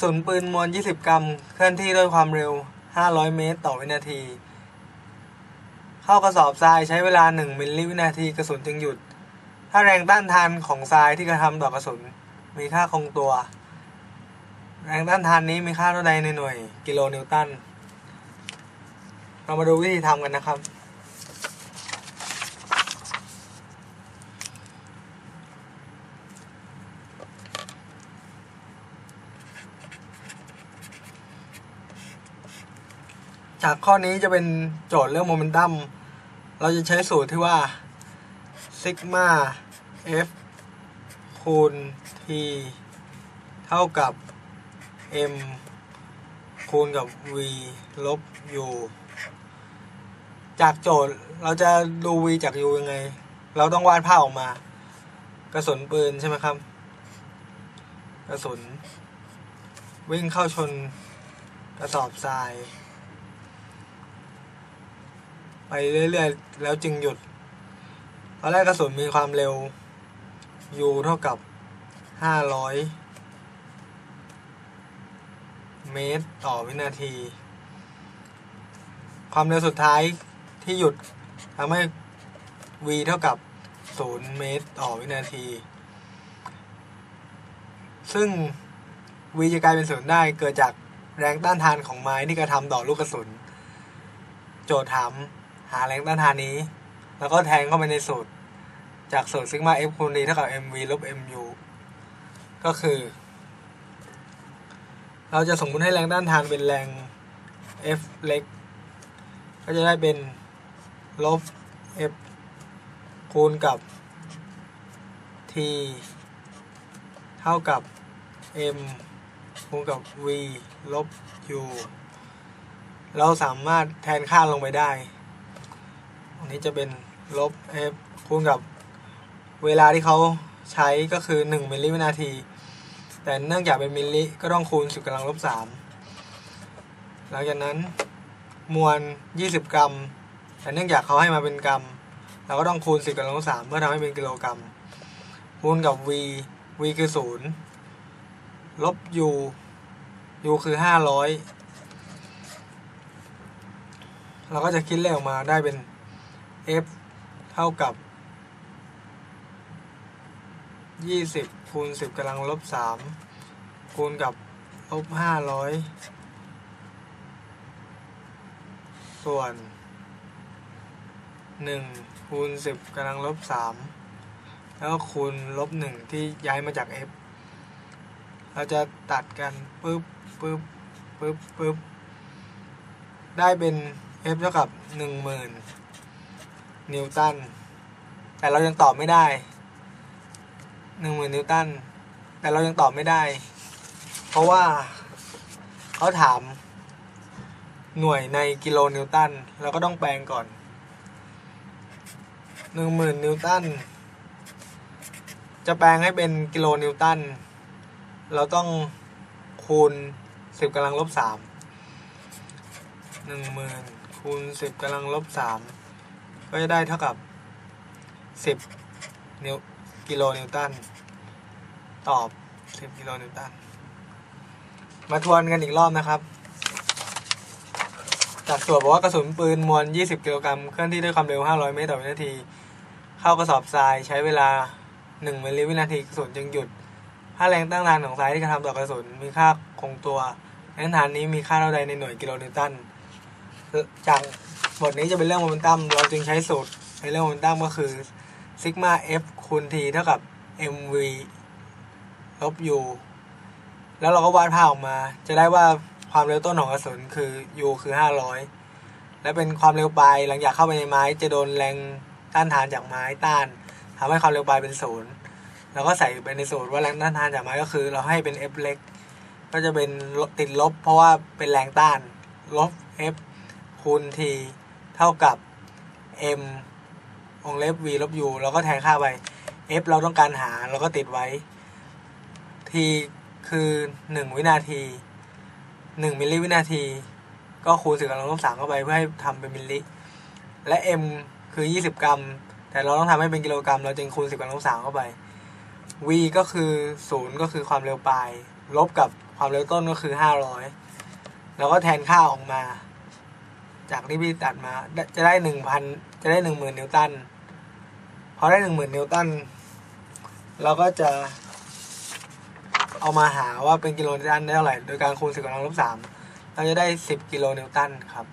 สุนปืนมวล 20 กรัม เคลื่อนที่ด้วยความเร็ว 500 เมตรต่อวินาที เข้ากระสอบทรายใช้เวลา 1 มิลลิวินาทีกระสุนจึงหยุด ถ้าแรงต้านทานของทรายที่กระทำต่อกระสุน มีค่าคงตัว แรงต้านทานนี้มีค่าเท่าใดในหน่วยกิโลนิวตัน เรามาดูวิธีทำกันนะครับ จากข้อนี้จะเป็นโจทย์เรื่องโมเมนตัม เราจะใช้สูตรที่ว่าซิกมา F คูณ T เท่ากับ M คูณกับ V ลบ U จากโจทย์เราจะดู V จาก U ยังไง เราต้องวาดภาพออกมา กระสุนปืนใช่ไหมครับ กระสุน วิ่งเข้าชนกระสอบทราย ไปเรื่อยๆ แล้วจึงหยุด ตอนแรกกระสุนมีความเร็ว u เท่ากับ 500 เมตรต่อวินาที ความเร็วสุดท้ายที่หยุดทำให้ v เท่ากับ 0 เมตรต่อวินาที ซึ่ง v จะกลายเป็นศูนย์ได้เกิดจากแรงต้านทานของไม้ที่กระทำต่อลูกกระสุน โจทย์ถาม หาแรงต้านทานนี้ แล้วก็แทงเข้าไปในสูตร จากสูตรซิกมา f คูณ d เท่ากับ mv ลบ mu ก็คือ เราจะสมมุติให้แรงต้านทานเป็นแรง f เล็ก ก็จะได้เป็นลบ f คูณกับ t เท่ากับ m คูณกับ v ลบ u เราสามารถแทนค่าลงไปได้ อันนี้จะเป็นลบ f คูณกับเวลาที่เขาใช้ก็คือ 1 มิลลิวินาที แต่เนื่องจากเป็นมิลลิก็ต้องคูณ 10กำลังลบ 3 หลังจากนั้นมวล 20 กรัม แต่เนื่องจากเขาให้มาเป็นกรัม เราก็ต้องคูณ 10กำลังลบ 3 เพื่อทำให้เป็นกิโลกรัม คูณกับ v v คือ 0 ลบ u u คือ 500 เราก็จะคิดเลขออกมาได้เป็น f เท่ากับ 20คูณ10กำลังลบ3คูณกับลบ500 ส่วน 1คูณ10กำลังลบ3แล้วก็คูณลบ1ที่ย้ายมาจาก f เราจะตัดกันปึ๊บปึ๊บปึ๊บปึ๊บได้เป็น f เท่ากับ 10,000 นิวตัน แต่เรายังตอบไม่ได้10,000นิวตัน แต่เรายังตอบไม่ได้ เพราะว่าเขาถามหน่วยในกิโลนิวตันเราก็ต้องแปลงก่อน10,000นิวตัน จะแปลงให้เป็นกิโลนิวตัน เราต้องคูณ10กำลังลบ3 10,000คูณ10กำลังลบ3 ก็จะได้เท่ากับ 10 นิวกิโลนิวตัน ตอบ 10 กิโลนิวตัน มาทวนกันอีกรอบนะครับ จากส่วนบอกว่ากระสุนปืนมวล 20 กิโลกรัมเคลื่อนที่ด้วยความเร็ว 500 เมตรต่อวินาที เข้ากระสอบทรายใช้เวลา 1 มิลลิวินาทีกระสุนจึงหยุดถ้าแรงตั้งทานของทรายที่กระทำต่อกระสุนมีค่าคงตัวแรงฐานนี้มีค่าเท่าใดในหน่วยกิโลนิวตันจาก บทนี้จะเป็นเรื่องโมเมนตัมเราจึงใช้สูตรในเรื่องโมเมนตัมก็คือซิกมา f คูณ t เท่ากับ mv ลบ u แล้วเราก็วาดภาพออกมา จะได้ว่าความเร็วต้นของกระสุนคือ u คือ 500 และเป็นความเร็วปลายหลังจากเข้าไปในไม้ จะโดนแรงต้านทานจากไม้ต้านทำให้ความเร็วปลายเป็นศูนย์แล้วก็ใส่ไปในสูตรว่าแรงต้านทานจากไม้ก็คือ เราให้เป็น f เล็ก ก็จะเป็นติดลบ เพราะว่าเป็นแรงต้านลบ f คูณ t เท่ากับ m วงเล็บ v ลบ u เราก็แทนค่าไป f เราต้องการหาเราก็ติดไว้ t คือ 1 วินาที 1 มิลลิวินาที ก็คูณ10กำลังลบ3เข้าไปเพื่อให้ทำเป็นมิลลิ และ m คือ 20 กรัม แต่เราต้องทำให้เป็นกิโลกรัม เราจึงคูณ10กำลังลบ3เข้าไป v ก็คือ0ก็คือความเร็วปลาย ลบกับความเร็วต้นก็คือห้าร้อยแล้วก็แทนค่าออกมา จากที่พี่ตัดมาจะได้หนึ่งพันจะได้หนึ่งหมื่นนิวตันพอได้หนึ่งหมื่นนิวตันเราก็จะ เอามาหาว่าเป็นกิโลนิวตันได้เท่าไหร่ โดยการคูณสิบกำลังลบสามเราจะได้สิบกิโลนิวตันครับ